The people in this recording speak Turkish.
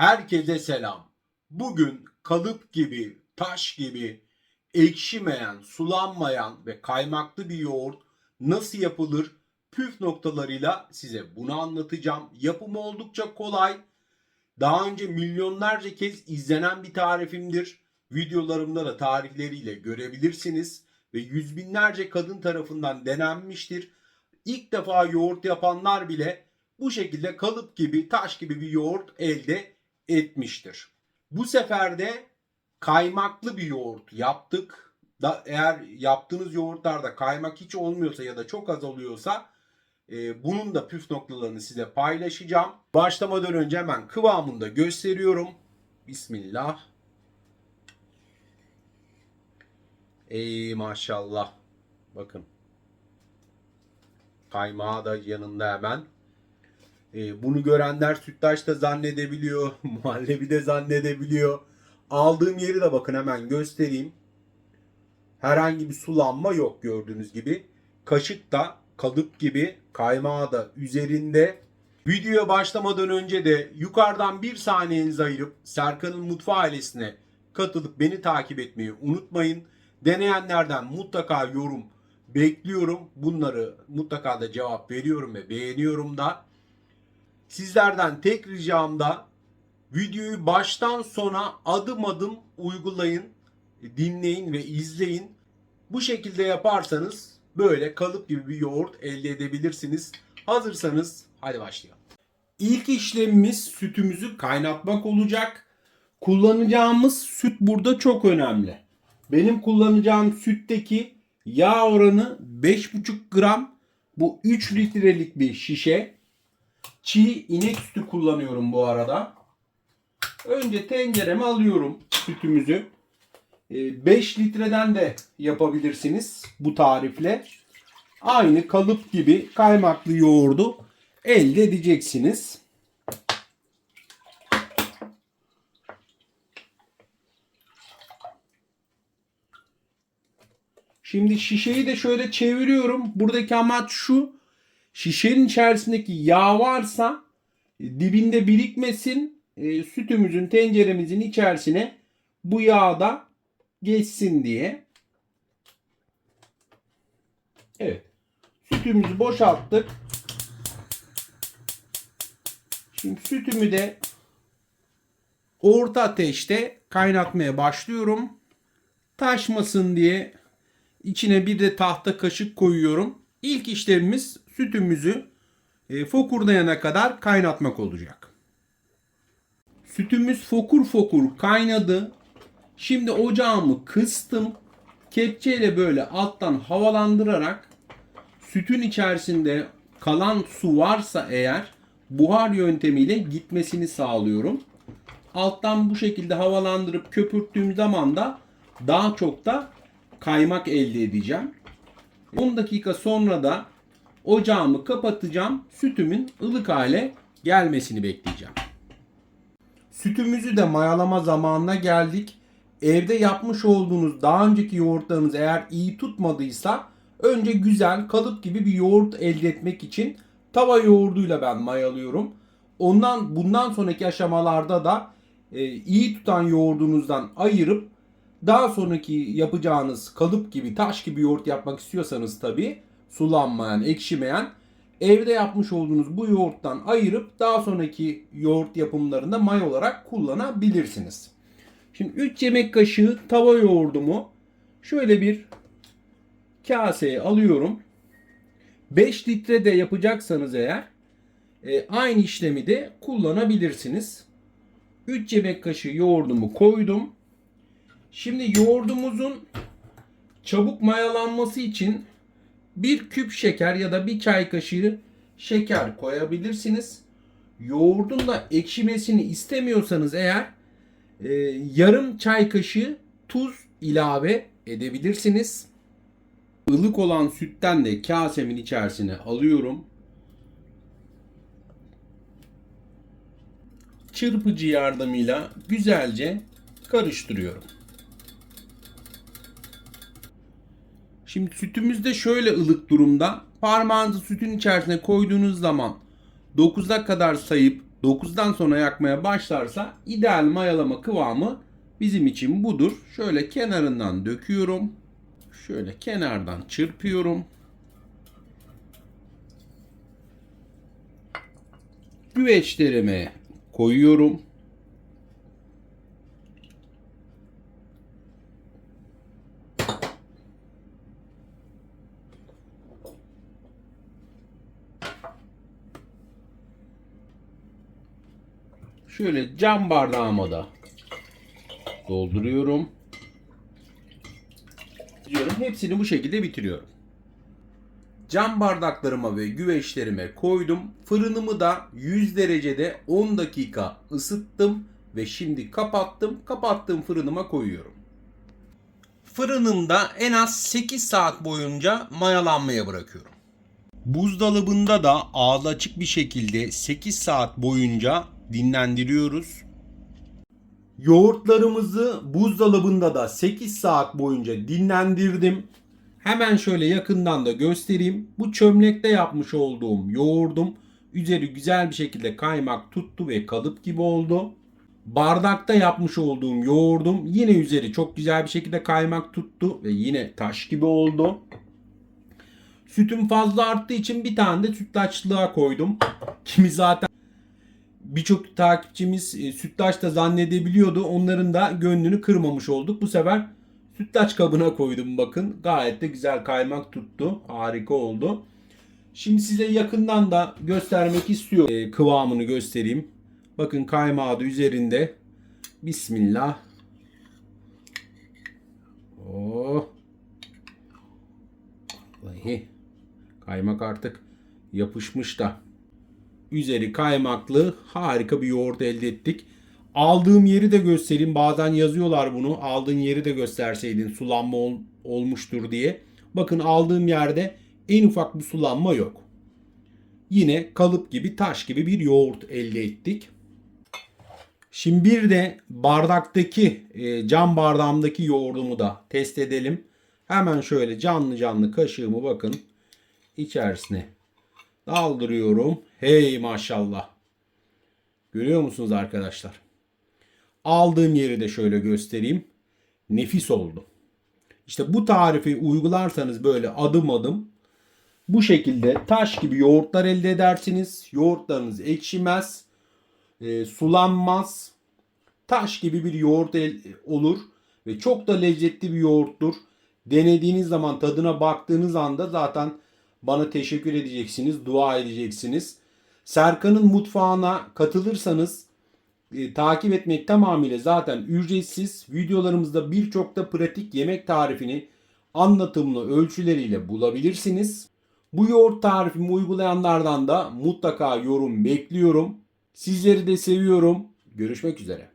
Herkese selam. Bugün kalıp gibi, taş gibi, ekşimeyen, sulanmayan ve kaymaklı bir yoğurt nasıl yapılır püf noktalarıyla size bunu anlatacağım. Yapımı oldukça kolay. Daha önce milyonlarca kez izlenen bir tarifimdir. Videolarımda da tarifleriyle görebilirsiniz ve yüz binlerce kadın tarafından denenmiştir. İlk defa yoğurt yapanlar bile bu şekilde kalıp gibi, taş gibi bir yoğurt elde etmiştir. Bu sefer de kaymaklı bir yoğurt yaptık. Da, eğer yaptığınız yoğurtlarda kaymak hiç olmuyorsa ya da çok az oluyorsa e, bunun da püf noktalarını size paylaşacağım. Başlamadan önce hemen kıvamını da gösteriyorum. Bismillah. Ey maşallah. Bakın. Kaymağı da yanında hemen. E, bunu görenler sütlaç da zannedebiliyor. Muhallebi de zannedebiliyor. Aldığım yeri de bakın hemen göstereyim. Herhangi bir sulanma yok gördüğünüz gibi. Kaşık da kalıp gibi kaymağı da üzerinde. Videoya başlamadan önce de yukarıdan bir saniyenizi ayırıp Serkan'ın mutfağı ailesine katılıp beni takip etmeyi unutmayın. Deneyenlerden mutlaka yorum bekliyorum. Bunları mutlaka da cevap veriyorum ve beğeniyorum da. Sizlerden tek ricam da videoyu baştan sona adım adım uygulayın, dinleyin ve izleyin. Bu şekilde yaparsanız böyle kalıp gibi bir yoğurt elde edebilirsiniz. Hazırsanız hadi başlayalım. İlk işlemimiz sütümüzü kaynatmak olacak. Kullanacağımız süt burada çok önemli. Benim kullanacağım sütteki yağ oranı 5,5 gram. Bu 3 litrelik bir şişe. Çiğ inek sütü kullanıyorum bu arada. Önce tencereme alıyorum sütümüzü. 5 litreden de yapabilirsiniz bu tarifle. Aynı kalıp gibi kaymaklı yoğurdu elde edeceksiniz. Şimdi şişeyi de şöyle çeviriyorum. Buradaki amaç şu. Şişenin içerisindeki yağ varsa e, dibinde birikmesin. E, sütümüzün tenceremizin içerisine bu yağ da geçsin diye. Evet. Sütümüzü boşalttık. Şimdi sütümü de orta ateşte kaynatmaya başlıyorum. Taşmasın diye içine bir de tahta kaşık koyuyorum. İlk işlemimiz sütümüzü e, fokurdayana kadar kaynatmak olacak. Sütümüz fokur fokur kaynadı. Şimdi ocağımı kıstım. Kepçeyle böyle alttan havalandırarak sütün içerisinde kalan su varsa eğer buhar yöntemiyle gitmesini sağlıyorum. Alttan bu şekilde havalandırıp köpürttüğüm zaman da daha çok da kaymak elde edeceğim. 10 dakika sonra da ocağımı kapatacağım. Sütümün ılık hale gelmesini bekleyeceğim. Sütümüzü de mayalama zamanına geldik. Evde yapmış olduğunuz daha önceki yoğurtlarınız eğer iyi tutmadıysa önce güzel kalıp gibi bir yoğurt elde etmek için tava yoğurduyla ben mayalıyorum. Ondan bundan sonraki aşamalarda da e, iyi tutan yoğurdunuzdan ayırıp daha sonraki yapacağınız kalıp gibi taş gibi yoğurt yapmak istiyorsanız tabi sulanmayan, ekşimeyen evde yapmış olduğunuz bu yoğurttan ayırıp daha sonraki yoğurt yapımlarında may olarak kullanabilirsiniz. Şimdi 3 yemek kaşığı tava yoğurdumu şöyle bir kaseye alıyorum. 5 litre de yapacaksanız eğer e, aynı işlemi de kullanabilirsiniz. 3 yemek kaşığı yoğurdumu koydum. Şimdi yoğurdumuzun çabuk mayalanması için bir küp şeker ya da bir çay kaşığı şeker koyabilirsiniz. Yoğurdun da ekşimesini istemiyorsanız eğer e, yarım çay kaşığı tuz ilave edebilirsiniz. Ilık olan sütten de kasemin içerisine alıyorum. Çırpıcı yardımıyla güzelce karıştırıyorum. Şimdi sütümüz de şöyle ılık durumda. Parmağınızı sütün içerisine koyduğunuz zaman 9'a kadar sayıp 9'dan sonra yakmaya başlarsa ideal mayalama kıvamı bizim için budur. Şöyle kenarından döküyorum. Şöyle kenardan çırpıyorum. Güveçlerime koyuyorum. Şöyle cam bardağıma da dolduruyorum. Diyorum hepsini bu şekilde bitiriyorum. Cam bardaklarıma ve güveçlerime koydum. Fırınımı da 100 derecede 10 dakika ısıttım ve şimdi kapattım. Kapattığım fırınıma koyuyorum. Fırınımda en az 8 saat boyunca mayalanmaya bırakıyorum. Buzdolabında da ağzı açık bir şekilde 8 saat boyunca dinlendiriyoruz. Yoğurtlarımızı buzdolabında da 8 saat boyunca dinlendirdim. Hemen şöyle yakından da göstereyim. Bu çömlekte yapmış olduğum yoğurdum üzeri güzel bir şekilde kaymak tuttu ve kalıp gibi oldu. Bardakta yapmış olduğum yoğurdum yine üzeri çok güzel bir şekilde kaymak tuttu ve yine taş gibi oldu. Sütüm fazla arttığı için bir tane de sütlaçlığa koydum. Kimi zaten birçok takipçimiz e, sütlaç da zannedebiliyordu. Onların da gönlünü kırmamış olduk. Bu sefer sütlaç kabına koydum bakın. Gayet de güzel kaymak tuttu. Harika oldu. Şimdi size yakından da göstermek istiyorum. E, kıvamını göstereyim. Bakın kaymağı da üzerinde. Bismillah. Oh. Vallahi kaymak artık yapışmış da. Üzeri kaymaklı harika bir yoğurt elde ettik. Aldığım yeri de göstereyim. Bazen yazıyorlar bunu. Aldığın yeri de gösterseydin sulanma ol- olmuştur diye. Bakın aldığım yerde en ufak bir sulanma yok. Yine kalıp gibi taş gibi bir yoğurt elde ettik. Şimdi bir de bardaktaki e, cam bardağımdaki yoğurdumu da test edelim. Hemen şöyle canlı canlı kaşığımı bakın içerisine daldırıyorum. Hey maşallah. Görüyor musunuz arkadaşlar? Aldığım yeri de şöyle göstereyim. Nefis oldu. İşte bu tarifi uygularsanız böyle adım adım bu şekilde taş gibi yoğurtlar elde edersiniz. Yoğurtlarınız ekşimez, e, sulanmaz. Taş gibi bir yoğurt el- olur ve çok da lezzetli bir yoğurttur. Denediğiniz zaman tadına baktığınız anda zaten bana teşekkür edeceksiniz, dua edeceksiniz. Serkan'ın mutfağına katılırsanız e, takip etmek tamamıyla zaten ücretsiz. Videolarımızda birçok da pratik yemek tarifini anlatımlı ölçüleriyle bulabilirsiniz. Bu yoğurt tarifimi uygulayanlardan da mutlaka yorum bekliyorum. Sizleri de seviyorum. Görüşmek üzere.